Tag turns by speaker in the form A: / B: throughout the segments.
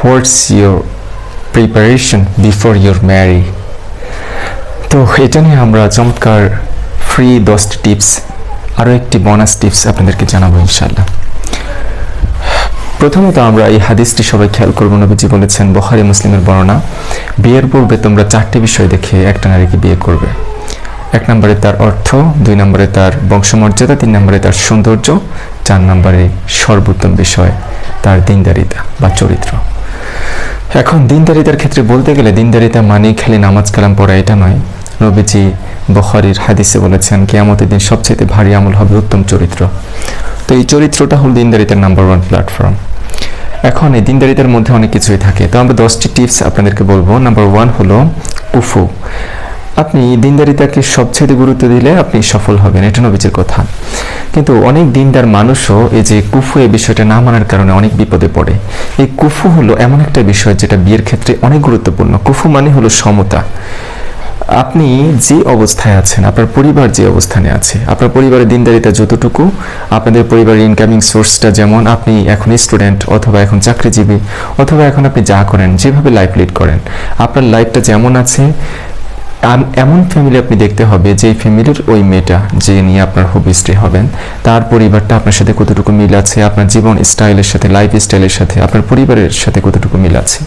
A: What's your preparation before your marry তো এটা নিয়ে আমরা চমৎকার ফ্রি দশটি টিপস আরও একটি বোনাস টিপস আপনাদেরকে জানাব ইনশাল্লাহ প্রথমত আমরা এই হাদিসটি সবাই খেয়াল করব, নবীজি বলেছেন, বখারি মুসলিমের বর্ণনা, বিয়ের পূর্বে তোমরা চারটি বিষয় দেখে একটা নারীকে বিয়ে করবে। এক নম্বরে তার অর্থ, দুই নম্বরে তার বংশমর্যাদা, তিন নম্বরে তার সৌন্দর্য, চার নম্বরে সর্বোত্তম বিষয়, তার দিনদারিতা বা চরিত্র। এখন দিনদারিতার ক্ষেত্রে বলতে গেলে দিনদারিতা মানে খালি নামাজ কালাম পড়া, এটা নয়। রবিজি বখারির হাদিসে বলেছেন, কেয়ামতের দিন সবচেয়ে ভারী আমল হবে উত্তম চরিত্র। তো এই চরিত্রটা হল দিনদারিতার নাম্বার ওয়ান প্ল্যাটফর্ম এখন এই দিনদারিতার মধ্যে অনেক কিছুই থাকে। তো আমরা দশটি টিপস আপনাদেরকে বলব। নাম্বার ওয়ান হলো কুফু আপনি দিনদারিতাকে সবচেয়ে গুরুত্ব দিলে আপনি সফল হবেন, এটা নবীজের কথা। কিন্তু অনেক দিনদার মানুষও এই যে কুফু এই বিষয়টা না মানার কারণে অনেক বিপদে পড়ে। এই কুফু হলো এমন একটা বিষয় যেটা বিয়ের ক্ষেত্রে অনেক গুরুত্বপূর্ণ। কুফু মানে হলো সমতা। আপনি যে অবস্থায় আছেন, আপনার পরিবার যে অবস্থানে আছে, আপনার পরিবারের দিনদারিতা যতটুকু, আপনাদের পরিবারের ইনকামিং সোর্সটা যেমন আপনি এখন স্টুডেন্ট অথবা এখন চাকরিজীবী, অথবা এখন আপনি যা করেন, যেভাবে লাইফ লিড করেন, আপনার লাইফটা যেমন আছে এমন ফ্যামিলি আপনি দেখতে হবে যে ফ্যামিলির ওই মেয়েটা যে নিয়ে আপনার হবি স্ত্রী হবেন। তার পরিবারটা আপনার সাথে কতটুকু মিল আছে, আপনার জীবন স্টাইলের সাথে লাইফ স্টাইলের সাথে, আপনার পরিবারের সাথে কতটুকু মিল আছে।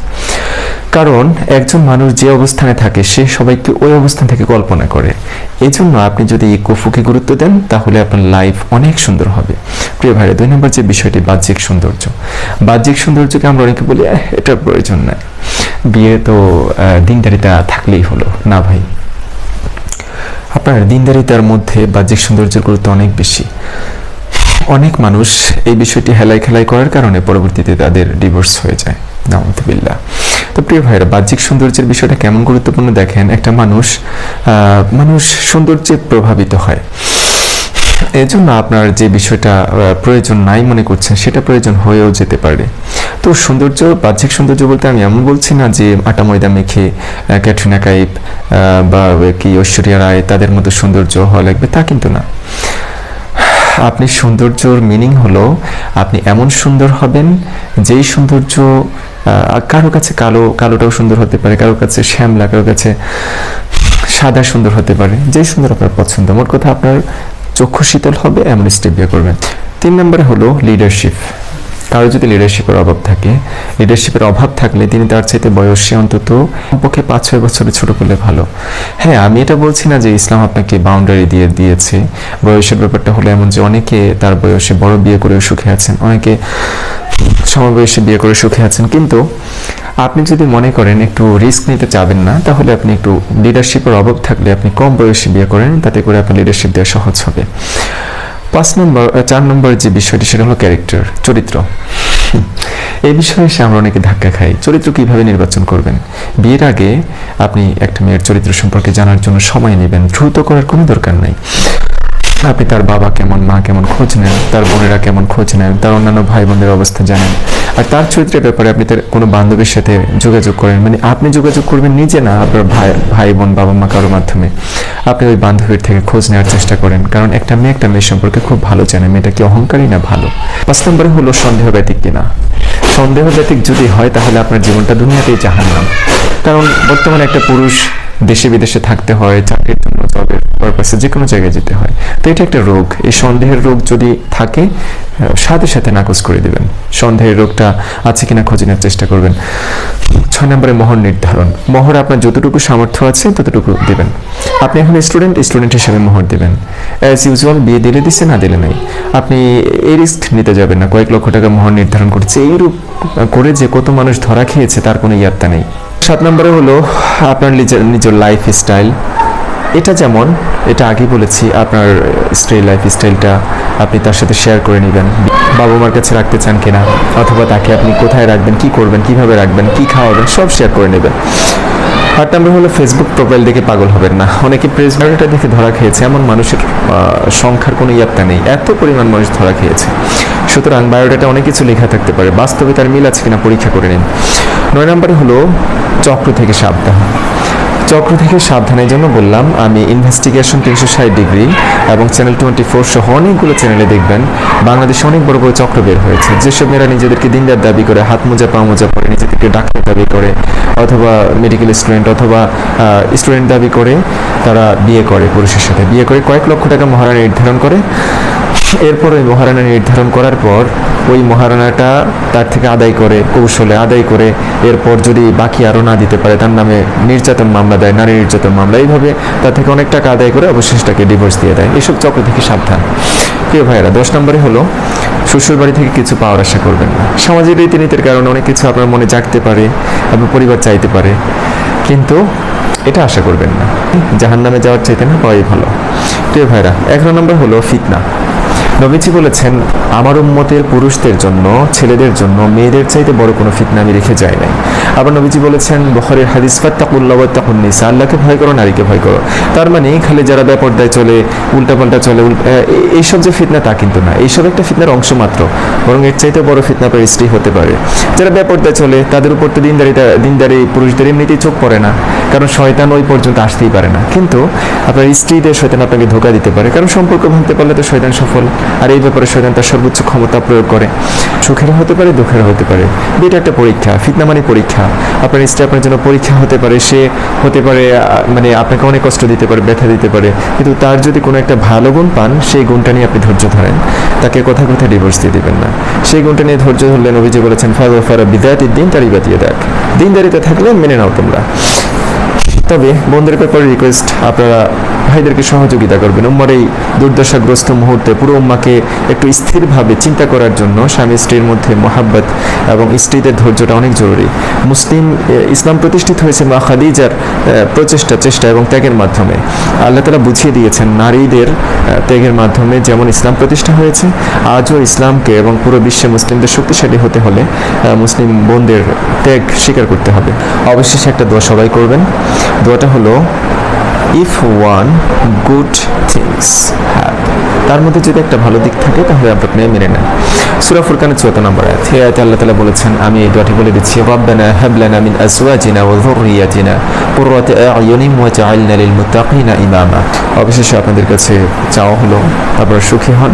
A: কারণ একজন মানুষ যে অবস্থানে থাকে সে সবাইকে ওই অবস্থান থেকে কল্পনা করে। এই জন্য আপনি যদি কুফুকে গুরুত্ব দেন তাহলে আপনার লাইফ অনেক সুন্দর হবে। প্রিয় ভাইরা দুই নম্বর যে বিষয়টি বাহ্যিক সৌন্দর্য। বাহ্যিক সৌন্দর্যকে আমরা অনেকে বলি "এহ, এটার প্রয়োজন নাই। বিয়ে তো দিনদারিতা থাকলেই হলো। না ভাই। আপনার দিনদারিতার মধ্যে বাহ্যিক সৌন্দর্যের গুরুত্ব অনেক বেশি। অনেক মানুষ এই বিষয়টি হেলাই খেলাই করার কারণে পরবর্তীতে তাদের ডিভোর্স হয়ে যায়। নামতুবিল্লা তো প্রিয় ভাইরা বাহ্যিক সৌন্দর্যের বিষয়টা কেমন গুরুত্বপূর্ণ দেখেন? একটা মানুষ মানুষ সৌন্দর্যে প্রভাবিত হয়। এজন্য আপনার যে বিষয়টা প্রয়োজন নাই মনে করছেন, সেটা প্রয়োজন হয়েও যেতে পারে। তো সৌন্দর্য, বাহ্যিক সৌন্দর্য বলতে আমি এমন বলছি না যে আটা, ময়দা মেখে ক্যাটরিনা কাইপ বা কি ঐশ্বরিয়া রায় তাদের মতো সৌন্দর্য হওয়া লাগবে তা কিন্তু না। আপনি সৌন্দর্যর মিনিং হলো আপনি এমন সুন্দর হবেন যেই সৌন্দর্য কারও কাছে কালো, কালোটাও সুন্দর হতে পারে, কারও কাছে শ্যামলা, কারও কাছে সাদা সুন্দর হতে পারে যে সুন্দর আপনার পছন্দ। মোট কথা আপনার চক্ষু শীতল হবে, এমন স্টেপ করবেন। তিন নম্বরে হলো লিডারশিপ কারও যদি লিডারশিপের অভাব থাকে লিডারশিপের অভাব থাকলে তিনি তার চাইতে বয়সে অন্তত পক্ষে পাঁচ ছয় বছরের ছোট করলে ভালো। হ্যাঁ আমি এটা বলছি না যে ইসলাম আপনাকে বাউন্ডারি দিয়ে দিয়েছে। বয়সের ব্যাপারটা হলো এমন যে অনেকে তার বয়সে বড় বিয়ে করেও সুখে আছেন, অনেকে সমবয়সে বিয়ে করে সুখে আছেন। কিন্তু আপনি যদি মনে করেন একটু রিস্ক নিতে চাবেন না, তাহলে আপনি একটু লিডারশিপের অভাব থাকলে আপনি কম বয়সে বিয়ে করেন, তাতে করে আপনার লিডারশিপ দেওয়া সহজ হবে। পাঁচ নম্বর চার নম্বর যে বিষয়টি, সেটা হলো ক্যারেক্টার চরিত্র। এই বিষয়ে সে আমরা অনেকে ধাক্কা খাই। চরিত্র কীভাবে নির্বাচন করবেন? বিয়ের আগে আপনি একটা মেয়ের চরিত্র সম্পর্কে জানার জন্য সময় নেবেন। দ্রুত করার কোনো দরকার নাই। আপনি তার বাবা কেমন, মা কেমন খোঁজ নেন, তার বোনেরা কেমন খোঁজ নেন, তার অন্যান্য ভাই বোনদের অবস্থা জানেন। আর তার চরিত্রের ব্যাপারে আপনি তার কোনো বান্ধবীর সাথে যোগাযোগ করেন? মানে আপনি যোগাযোগ করবেন নিজে না আপনার ভাই ভাই বোন বাবা মা কারোর মাধ্যমে? আপনি ওই বান্ধবীর থেকে খোঁজ নেওয়ার চেষ্টা করেন? কারণ একটা মেয়ে একটা মেয়ে সম্পর্কে খুব ভালো জানে। মেয়েটা কি অহংকারী না ভালো? পাঁচ নম্বরে হলো সন্দেহ ব্যতিক কিনা? সন্দেহ ব্যতিক যদি হয় তাহলে আপনার জীবনটা দুনিয়াতেই জাহান্নাম। কারণ বর্তমানে একটা পুরুষ দেশে বিদেশে থাকতে হয়, চাকরির জন্য জবের পারপাসে যে কোনো জায়গায় যেতে হয়। তো এটা একটা রোগ। এই সন্দেহের রোগ যদি থাকে সাথে সাথে নাকচ করে দিবেন। সন্দেহের রোগটা আছে কিনা খোঁজ নেওয়ার চেষ্টা করবেন। ছয় নম্বরে মোহর নির্ধারণ। মোহর আপনার যতটুকু সামর্থ্য আছে, ততটুকু দিবেন। আপনি এখন স্টুডেন্ট স্টুডেন্ট হিসেবে মোহর দেবেন। অ্যাজ ইউজুয়াল বিয়ে দিলে দিচ্ছে না দিলে নাই। আপনি এই রিস্ক নিতে যাবেন না। কয়েক লক্ষ টাকা মহর নির্ধারণ করছে। এইরূপ করে যে কত মানুষ ধরা খেয়েছে, তার কোনো ইয়াত্তা নেই। সাত নম্বরে হলো আপনার নিজের নিজের লাইফ স্টাইল এটা যেমন, এটা আগে বলেছি, আপনার স্ট্রে লাইফ স্টাইলটা আপনি তার সাথে শেয়ার করে নেবেন। বাবা মার কাছে রাখতে চান কিনা, অথবা তাকে আপনি কোথায় রাখবেন, কি করবেন, কীভাবে রাখবেন, কি খাওয়াবেন, সব শেয়ার করে নেবেন। আট নম্বর হলো ফেসবুক প্রোফাইল দেখে পাগল হবেন না। অনেকে প্রেস বায়োডাটা দেখে ধরা খেয়েছে। এমন মানুষের সংখ্যার কোনো ইয়াত্তা নেই। এত পরিমাণ মানুষ ধরা খেয়েছে। সুতরাং বায়োডাটা অনেক কিছু লেখা থাকতে পারে। বাস্তবে তার মিল আছে কিনা পরীক্ষা করে নিন। নয় নম্বরে হলো চক্র থেকে সাবধান। চক্র থেকে সাবধানের জন্য বললাম, আমি ইনভেস্টিগেশন তিনশো ষাট ডিগ্রি এবং চ্যানেল টোয়েন্টি ফোর সহ অনেকগুলো চ্যানেলে দেখবেন, বাংলাদেশে অনেক বড় বড় চক্র বের হয়েছে। যেসব মেয়েরা নিজেদেরকে দিনদার দাবি করে, হাত মোজা, পা মোজা পরে, নিজেদেরকে ডাক্তার দাবি করে, অথবা মেডিকেল স্টুডেন্ট অথবা স্টুডেন্ট দাবি করে, তারা বিয়ে করে পুরুষের সাথে। বিয়ে করে কয়েক লক্ষ টাকা মহারা নির্ধারণ করে এরপর ওই মহারানা নির্ধারণ করার পর ওই মহারানাটা তার থেকে আদায় করে, কৌশলে আদায় করে, এরপর যদি বাকি আরও না দিতে পারে, তার নামে নির্যাতন মামলা দেয়, নারী নির্যাতন মামলা, এইভাবে তার থেকে অনেক টাকা আদায় করে অবশেষ তাকে ডিভোর্স দিয়ে দেয়। এসব চক্র থেকে সাবধান। প্রিয় ভাইয়েরা, দশ নম্বরে হলো, শ্বশুর বাড়ি থেকে কিছু পাওয়ার আশা করবেন না। সামাজিক রীতিনীতির কারণে অনেক কিছু আপনার মনে জাগতে পারে, আপনার পরিবার চাইতে পারে, কিন্তু এটা আশা করবেন না। জাহান নামে যাওয়ার চাইতে না পাওয়াই ভালো। প্রিয় ভাইরা এগারো নম্বর হলো ফিতনা। নবীজি বলেছেন, আমার উম্মতের পুরুষদের জন্য, ছেলেদের জন্য, মেয়েদের চাইতে বড় কোনো ফিতনা আমি রেখে যাই নাই। আবার নবীজি বলেছেন বহরের হাদিস, ফাত্তাকুল্লাহ আল্লাহকে ভয় করো, নারীকে ভয় করো। তার মানে খালি যারা ব্যাপারদায় চলে, উল্টাপাল্টা চলে এইসব যে ফিতনা তা কিন্তু না। এইসব একটা ফিতনার অংশ মাত্র, বরং এর চাইতে বড় ফিতনা আপনার স্ত্রী হতে পারে। যারা ব্যাপারদায় চলে, তাদের উপর তো দিনদারিতা দিনদারি পুরুষদের এমনিতেই চোখ পড়ে না, কারণ শয়তান ওই পর্যন্ত আসতেই পারে না। কিন্তু আপনার স্ত্রীদের শয়তান আপনাকে ধোকা দিতে পারে, কারণ সম্পর্ক ভাঙতে পারলে তো শয়তান সফল, আর এই ব্যাপারে শয়তান তার সর্বোচ্চ ক্ষমতা প্রয়োগ করে। সুখের হতে পারে দুঃখের হতে পারে। এটা একটা পরীক্ষা ফিতনা মানে পরীক্ষা। আপনার স্ত্রী আপনার জন্য পরীক্ষা হতে পারে, সে হতে পারে মানে আপনাকে অনেক কষ্ট দিতে পারে, ব্যথা দিতে পারে। কিন্তু তার যদি কোনো একটা ভালো গুণ পান, সেই গুণটা নিয়ে আপনি ধৈর্য ধরেন। তাকে কথা কথা ডিভোর্স দিয়ে দিবেন না। সেই গুণটা নিয়ে ধৈর্য ধরলেন অভিযোগ বলেছেন ফারু ফারা বিদায়াত দিন তারই বাতিয়ে দেখ দিনদারিতে থাকলে মেনে নাও তোমরা। তবে বন্ধুদের ব্যাপারে রিকোয়েস্ট আপনারা ভাইদেরকে সহযোগিতা করবেন। উম্মার এই দুর্দশাগ্রস্ত মুহূর্তে পুরো উম্মাকে একটু স্থিরভাবে চিন্তা করার জন্য স্বামী স্ত্রীর মধ্যে মোহাব্বত এবং স্ত্রীদের ধৈর্যটা অনেক জরুরি। মুসলিম ইসলাম প্রতিষ্ঠিত হয়েছে মা খাদিজার প্রচেষ্টা, চেষ্টা এবং ত্যাগের মাধ্যমে। আল্লাহ তালা বুঝিয়ে দিয়েছেন নারীদের ত্যাগের মাধ্যমে যেমন ইসলাম প্রতিষ্ঠা হয়েছে, আজও ইসলামকে এবং পুরো বিশ্বে মুসলিমদের শক্তিশালী হতে হলে মুসলিম বোনদের ত্যাগ স্বীকার করতে হবে। অবশেষে একটা দোয়া সবাই করবেন। দোয়াটা হলো if one good things have তার মধ্যে যদি একটা ভালো দিক থাকে, তাহলে আপনি মেনে নেন সুরা ফুরকানের চুয়াত্ত নম্বর আয়াত। হে আয়াতে আল্লাহ তালা বলেছেন, আমি এই দোয়াটি বলে দিচ্ছি, রব্বানা হাবলানা মিন আজওয়াজিনা ওয়া যুররিয়াতিনা কুররাতা আ'য়ুনিন ওয়াজআলনা লিল মুত্তাকিনা ইমামা। অবশেষে আপনাদের কাছে চাওয়া হলো আপনারা সুখী হন।